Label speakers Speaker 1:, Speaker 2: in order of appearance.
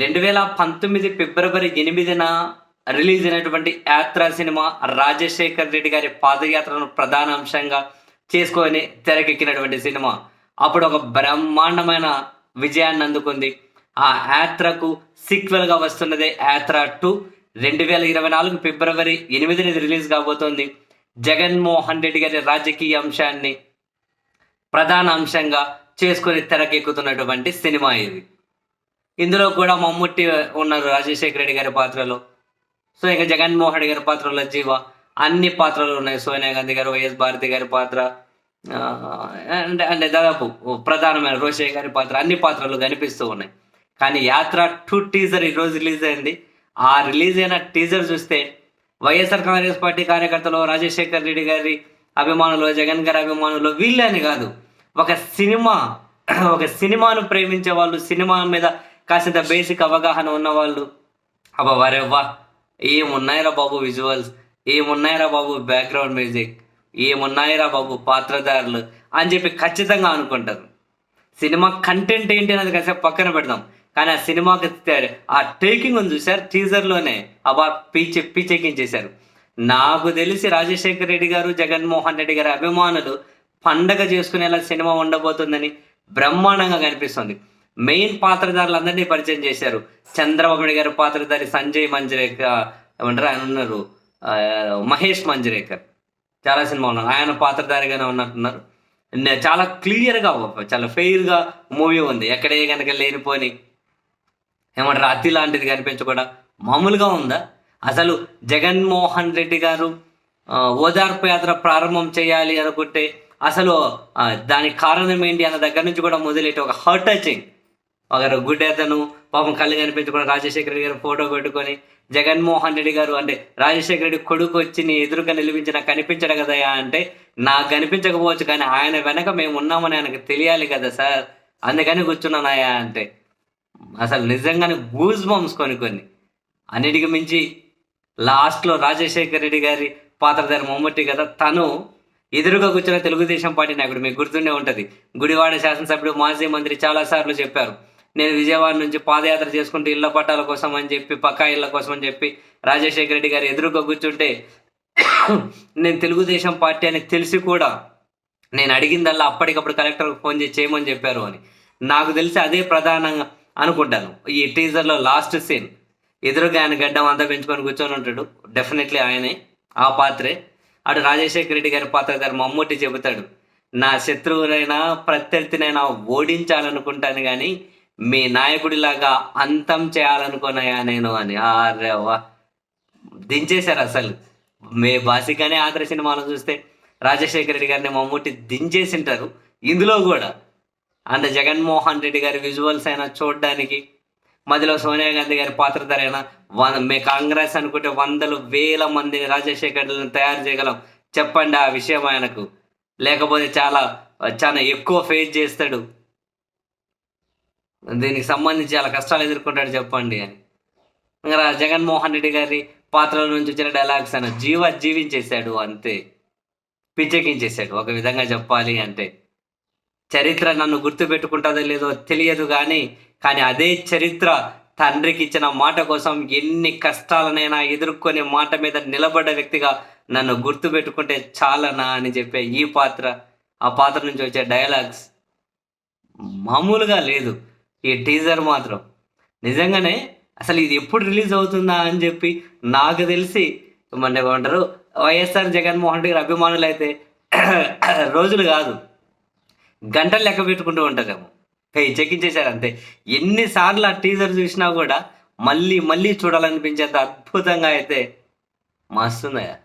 Speaker 1: రెండు వేల పంతొమ్మిది ఫిబ్రవరి ఎనిమిదిన రిలీజ్ అయినటువంటి యాత్ర సినిమా రాజశేఖర్ రెడ్డి గారి పాదయాత్రను ప్రధాన అంశంగా చేసుకొని తెరకెక్కినటువంటి సినిమా. అప్పుడు ఒక బ్రహ్మాండమైన విజయాన్ని అందుకుంది. ఆ యాత్రకు సీక్వెల్గా వస్తున్నదే యాత్ర టూ. రెండు వేల ఇరవై నాలుగు ఫిబ్రవరి ఎనిమిదిని రిలీజ్ కాబోతోంది. జగన్మోహన్ రెడ్డి గారి రాజకీయ అంశాన్ని ప్రధాన అంశంగా చేసుకొని తెరకెక్కుతున్నటువంటి సినిమా ఇది. ఇందులో కూడా మమ్ముట్టి ఉన్నారు రాజశేఖర రెడ్డి గారి పాత్రలో. సో ఇక జగన్మోహన్ రెడ్డి గారి పాత్రలో జీవ. అన్ని పాత్రలు ఉన్నాయి. సోనియా గాంధీ గారు వైఎస్ భారతి గారి పాత్ర. అంటే అంటే దాదాపు ప్రధానమైన రోషయ్య గారి పాత్ర. అన్ని పాత్రలు కనిపిస్తూ ఉన్నాయి. కానీ యాత్ర టూ టీజర్ ఈరోజు రిలీజ్ అయింది. ఆ రిలీజ్ అయిన టీజర్ చూస్తే వైఎస్ఆర్ కాంగ్రెస్ పార్టీ కార్యకర్తలు రాజశేఖర్ రెడ్డి గారి అభిమానులు జగన్ గారి అభిమానులు వీళ్ళని కాదు. ఒక సినిమా ఒక సినిమాను ప్రేమించే వాళ్ళు సినిమా మీద కాసింత బేసిక్ అవగాహన ఉన్న వాళ్ళు అబ్బా వరేవ్వా? ఏమున్నాయిరా బాబు విజువల్స్ ఏమున్నాయిరా బాబు బ్యాక్గ్రౌండ్ మ్యూజిక్ ఏమున్నాయిరా బాబు పాత్రధారులు? అని చెప్పి ఖచ్చితంగా అనుకుంటారు. సినిమా కంటెంట్ ఏంటి అనేది కాసేపు పక్కన పెడదాం. కానీ ఆ సినిమాకి ఆ టేకింగ్ ఉంది చూసారు టీజర్లోనే అబ్బా పీచె పీచెక్కించేశారు. నాకు తెలిసి రాజశేఖర్ రెడ్డి గారు జగన్మోహన్ రెడ్డి గారి అభిమానులు పండగ చేసుకునేలా సినిమా ఉండబోతుందని బ్రహ్మాండంగా కనిపిస్తుంది. మెయిన్ పాత్రధారులందరినీ పరిచయం చేశారు. చంద్రబాబు గారి పాత్రధారి సంజయ్ మంజరేకర్ ఏమంటారు? ఆయన ఉన్నారు. మహేష్ మంజరేకర్. చాలా సినిమా ఉన్నారు. ఆయన పాత్రధారిగానే ఉన్నట్టున్నారు. చాలా క్లియర్గా చాలా ఫెయిర్గా మూవీ ఉంది. ఎక్కడే కనుక లేనిపోని. ఏమంటారు? అతి లాంటిది కనిపించకుండా మామూలుగా ఉందా? అసలు జగన్మోహన్ రెడ్డి గారు ఓదార్పు యాత్ర ప్రారంభం చేయాలి అనుకుంటే అసలు దానికి కారణం ఏంటి అన్న దగ్గర నుంచి కూడా మొదలెట్టి ఒక హర్ట్ టచింగ్ ఒక గుడ్డేతను పాపం కళ్ళు కనిపించుకుని రాజశేఖర రెడ్డి గారు ఫోటో పెట్టుకొని జగన్మోహన్ రెడ్డి గారు అంటే రాజశేఖర రెడ్డి కొడుకు వచ్చి నీ ఎదురుగా నిలిపించి నాకు కనిపించడు కదయా అంటే నాకు కనిపించకపోవచ్చు కానీ ఆయన వెనక మేము ఉన్నామని ఆయనకు తెలియాలి కదా సార్. అందుకని కూర్చున్నానయా అంటే అసలు నిజంగానే గూజ్ బంప్స్ కొన్ని కొన్ని. అన్నిటికి మించి లాస్ట్లో రాజశేఖర రెడ్డి గారి పాత్రధారి మమ్మటి కదా తను ఎదురుగా కూర్చున్న తెలుగుదేశం పార్టీ నాయకుడు మీకు గుర్తుండే ఉంటుంది. గుడివాడ శాసనసభ్యుడు మాజీ మంత్రి చాలాసార్లు చెప్పారు. నేను విజయవాడ నుంచి పాదయాత్ర చేసుకుంటూ ఇళ్ళ పట్టాల కోసం అని చెప్పి పక్కా ఇళ్ళ కోసం అని చెప్పి రాజశేఖర రెడ్డి గారు ఎదురుగా కూర్చుంటే నేను తెలుగుదేశం పార్టీ అని తెలిసి కూడా నేను అడిగిందల్లా అప్పటికప్పుడు కలెక్టర్కి ఫోన్ చేసి చేయమని చెప్పారు అని. నాకు తెలిసి అదే ప్రధానంగా అనుకుంటాను. ఈ టీజర్లో లాస్ట్ సీన్. ఎదురుగా ఆయన గడ్డం అంతా పెంచుకొని కూర్చొని ఉంటాడు. డెఫినెట్లీ ఆయనే ఆ పాత్రే. అటు రాజశేఖర రెడ్డి గారి పాత్ర గారు మమ్మూటి చెబుతాడు నా శత్రువునైనా ప్రత్యర్థినైనా ఓడించాలనుకుంటాను కానీ మీ నాయకుడిలాగా అంతం చేయాలనుకున్నాయా నేను అని. అరే వా దించేశారు అసలు. మే బాసిగానే ఆంధ్ర సినిమాలో చూస్తే రాజశేఖర రెడ్డి గారిని మమ్మూటి దించేసింటారు. ఇందులో కూడా. అండ్ జగన్మోహన్ రెడ్డి గారి విజువల్స్ అయినా చూడడానికి మధ్యలో సోనియా గాంధీ గారి పాత్రధారైనా వంద మే కాంగ్రెస్ అనుకుంటే వందలు వేల మందిని రాజశేఖర్లను తయారు చేయగలం. చెప్పండి ఆ విషయం ఆయనకు. లేకపోతే చాలా చాలా ఎక్కువ ఫేస్ చేస్తాడు. దీనికి సంబంధించి చాలా కష్టాలు ఎదుర్కొంటాడు చెప్పండి అని. ఇంకా జగన్మోహన్ రెడ్డి గారి పాత్రల నుంచి వచ్చిన డైలాగ్స్ అని జీవ జీవించేశాడు అంతే. పిచ్చెక్కించేశాడు. ఒక విధంగా చెప్పాలి అంటే. చరిత్ర నన్ను గుర్తు పెట్టుకుంటుందో లేదో తెలియదు కానీ కానీ అదే చరిత్ర తండ్రికి ఇచ్చిన మాట కోసం ఎన్ని కష్టాలనైనా ఎదుర్కొనే మాట మీద నిలబడ్డ వ్యక్తిగా నన్ను గుర్తు పెట్టుకుంటే చాలనా అని చెప్పే ఈ పాత్ర ఆ పాత్ర నుంచి వచ్చే డైలాగ్స్ మామూలుగా లేదు. ఈ టీజర్ మాత్రం. నిజంగానే అసలు ఇది ఎప్పుడు రిలీజ్ అవుతుందా అని చెప్పి నాకు తెలిసి మన ఏమంటారు వైఎస్ఆర్ జగన్మోహన్ రెడ్డి గారి అభిమానులు అయితే రోజులు కాదు గంటలు లెక్క పెట్టుకుంటూ ఉంటారేమో. హే చెక్కించేశారు అంతే. ఎన్నిసార్లు ఆ టీజర్ చూసినా కూడా మళ్ళీ మళ్ళీ చూడాలనిపించేంత అద్భుతంగా అయితే మస్తుందయ్యా.